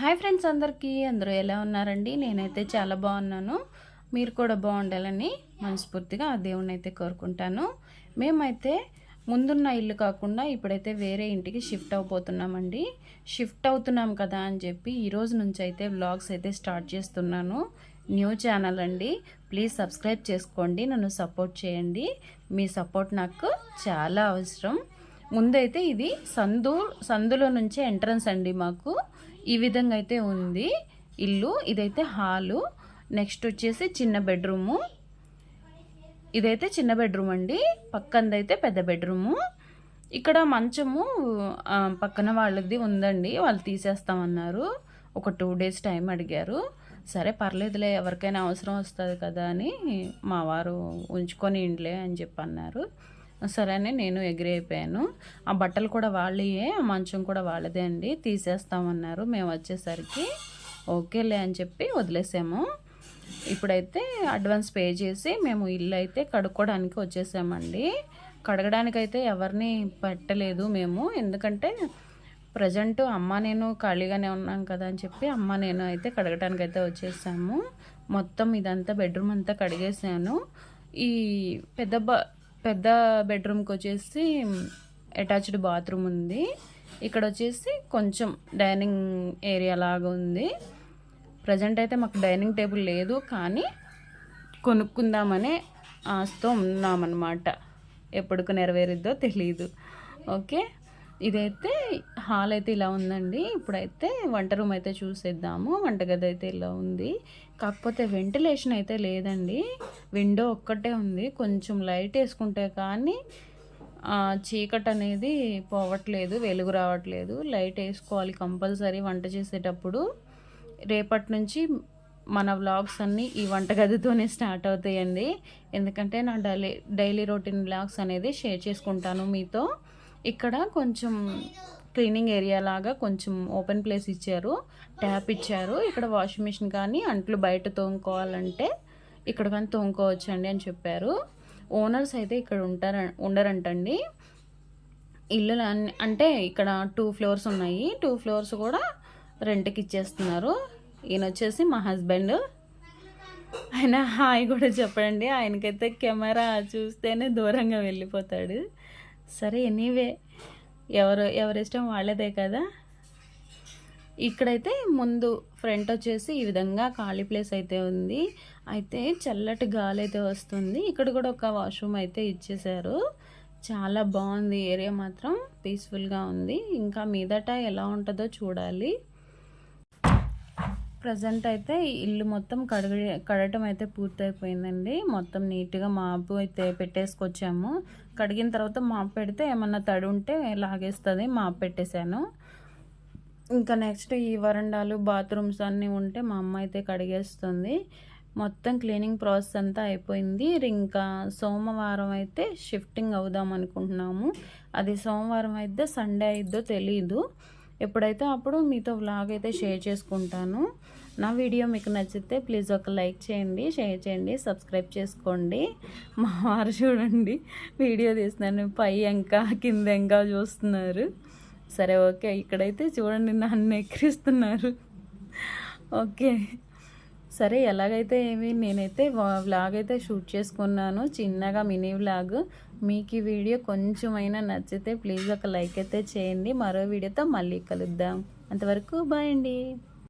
Hi friends అందరికీ అందరూ ఎలా ఉన్నారండి? నేనైతే చాలా బాగున్నాను. మీరు కూడా బాగుండాలని మనస్ఫూర్తిగా ఆ దేవుణ్ణి అయితే కోరుకుంటాను. మేమైతే ముందున్న ఇల్లు కాకుండా ఇప్పుడైతే వేరే ఇంటికి షిఫ్ట్ అవబోతున్నామండి. షిఫ్ట్ అవుతున్నాం కదా అని చెప్పి ఈరోజు నుంచి అయితే వ్లాగ్స్ అయితే స్టార్ట్ చేస్తున్నాను. న్యూ ఛానల్ అండి. ప్లీజ్ సబ్స్క్రైబ్ చేసుకోండి. నన్ను సపోర్ట్ చేయండి. మీ సపోర్ట్ నాకు చాలా అవసరం. ముందైతే ఇది సందు సందులో నుంచే ఎంట్రన్స్ అండి మాకు. ఈ విధంగా అయితే ఉంది. ఇల్లు ఇదైతే హాలు. నెక్స్ట్ వచ్చేసి చిన్న బెడ్రూము. ఇదైతే చిన్న బెడ్రూమ్ అండి. పక్కనదైతే పెద్ద బెడ్రూము. ఇక్కడ మంచము పక్కన వాళ్ళది ఉందండి. వాళ్ళు తీసేస్తామన్నారు. ఒక టూ డేస్ టైం అడిగారు. సరే పర్లేదులే ఎవరికైనా అవసరం వస్తుంది కదా అని మా వారు ఉంచుకొని ఇండ్లే అని చెప్పి అన్నారు సరే అని నేను ఎగ్రీ అయిపోయాను ఆ బట్టలు కూడా వాళ్ళయే ఆ మంచం కూడా వాళ్ళదే అండి. తీసేస్తామన్నారు. మేము వచ్చేసరికి ఓకేలే అని చెప్పి వదిలేసాము. ఇప్పుడైతే అడ్వాన్స్ పే చేసి మేము ఇల్లు అయితే కడుక్కోవడానికి వచ్చేసామండి. కడగడానికైతే ఎవరిని పెట్టలేదు మేము. ఎందుకంటే ప్రజెంట్ అమ్మ నేను ఖాళీగానే ఉన్నాం కదా అని చెప్పి అమ్మ నేను అయితే కడగడానికి అయితే వచ్చేసాము. మొత్తం ఇదంతా బెడ్రూమ్ అంతా కడిగేసాను ఈ పెద్ద బ పెద్ద బెడ్రూమ్కి వచ్చేసి అటాచ్డ్ బాత్రూమ్ ఉంది. ఇక్కడ వచ్చేసి కొంచెం డైనింగ్ ఏరియా లాగా ఉంది. ప్రజెంట్ అయితే మాకు డైనింగ్ టేబుల్ లేదు కానీ కొనుక్కుందామనే ఆశతో ఉన్నామన్నమాట. ఎప్పటికి నెరవేరుద్దో తెలియదు ఓకే? ఇదైతే హాల్ అయితే ఇలా ఉందండి. ఇప్పుడైతే వంట రూమ్ అయితే చూసేద్దాము. వంటగది అయితే ఇలా ఉంది. కాకపోతే వెంటిలేషన్ అయితే లేదండి. విండో ఒక్కటే ఉంది. కొంచెం లైట్ వేసుకుంటే కానీ చీకటి అనేది పోవట్లేదు వెలుగు రావట్లేదు. లైట్ వేసుకోవాలి కంపల్సరీ వంట చేసేటప్పుడు. రేపటి నుంచి మన వ్లాగ్స్ అన్నీ ఈ వంటగదితోనే స్టార్ట్ అవుతాయండి. ఎందుకంటే నా డైలీ డైలీ రొటీన్ వ్లాగ్స్ అనేది షేర్ చేసుకుంటాను మీతో. ఇక్కడ కొంచెం క్లీనింగ్ ఏరియా లాగా కొంచెం ఓపెన్ ప్లేస్ ఇచ్చారు. ట్యాప్ ఇచ్చారు. ఇక్కడ వాషింగ్ మిషన్ కానీ అంట్లు బయట తోముకోవాలంటే ఇక్కడ కానీ తోముకోవచ్చండి అని చెప్పారు. ఓనర్స్ అయితే ఇక్కడ ఉంటార ఉండరంటండి. ఇల్లు అంటే ఇక్కడ టూ ఫ్లోర్స్ ఉన్నాయి. టూ ఫ్లోర్స్ కూడా రెంట్కి ఇచ్చేస్తున్నారు. ఈయన వచ్చేసి మా హస్బెండ్. ఆయన హాయ్ కూడా చెప్పండి ఆయనకైతే కెమెరా చూస్తేనే దూరంగా వెళ్ళిపోతాడు. సరే ఎనీవే ఎవరు ఎవరిష్టం వాళ్ళదే కదా? ఇక్కడైతే ముందు ఫ్రంట్ వచ్చేసి ఈ విధంగా ఖాళీ ప్లేస్ అయితే ఉంది. అయితే చల్లటి గాలి అయితే వస్తుంది. ఇక్కడ కూడా ఒక వాష్రూమ్ అయితే ఇచ్చేసారు చాలా బాగుంది. ఏరియా మాత్రం పీస్ఫుల్గా ఉంది. ఇంకా మీదట ఎలా ఉంటుందో చూడాలి. ప్రజెంట్ అయితే ఈ ఇల్లు మొత్తం కడగ కడగటం అయితే పూర్తయిపోయిందండి. మొత్తం నీట్గా మాపు అయితే పెట్టేసుకొచ్చాము. కడిగిన తర్వాత మాపు పెడితే ఏమన్నా తడి ఉంటే లాగేస్తుంది మాపు పెట్టేశాను. ఇంకా నెక్స్ట్ ఈ వరండాలు బాత్రూమ్స్ అన్నీ ఉంటే మా అమ్మ అయితే కడిగేస్తుంది. మొత్తం క్లీనింగ్ ప్రాసెస్ అంతా అయిపోయింది. ఇంకా సోమవారం అయితే షిఫ్టింగ్ అవుదాం అనుకుంటున్నాము. అది సోమవారం అయితే సండే అయిద్దో తెలీదు. ఎప్పుడైతే అప్పుడు మీతో వ్లాగ్ అయితే షేర్ చేసుకుంటాను. నా వీడియో మీకు నచ్చితే ప్లీజ్ ఒక లైక్ చేయండి షేర్ చేయండి సబ్స్క్రైబ్ చేసుకోండి. మా వారు చూడండి వీడియో తీస్తున్నాను పై ఇంకా కింద ఇంకా చూస్తున్నారు. సరే ఓకే ఇక్కడైతే చూడండి నన్ను ఎక్కిరిస్తున్నారు. ఓకే సరే ఎలాగైతే ఏమి నేనైతే వ్లాగ్ అయితే షూట్ చేసుకున్నాను. చిన్నగా మినీ వ్లాగ్ మీకు ఈ వీడియో కొంచెమైనా నచ్చితే ప్లీజ్ ఒక లైక్ అయితే చేయండి. మరో వీడియోతో మళ్ళీ కలుద్దాం. అంతవరకు బాయ్ అండి.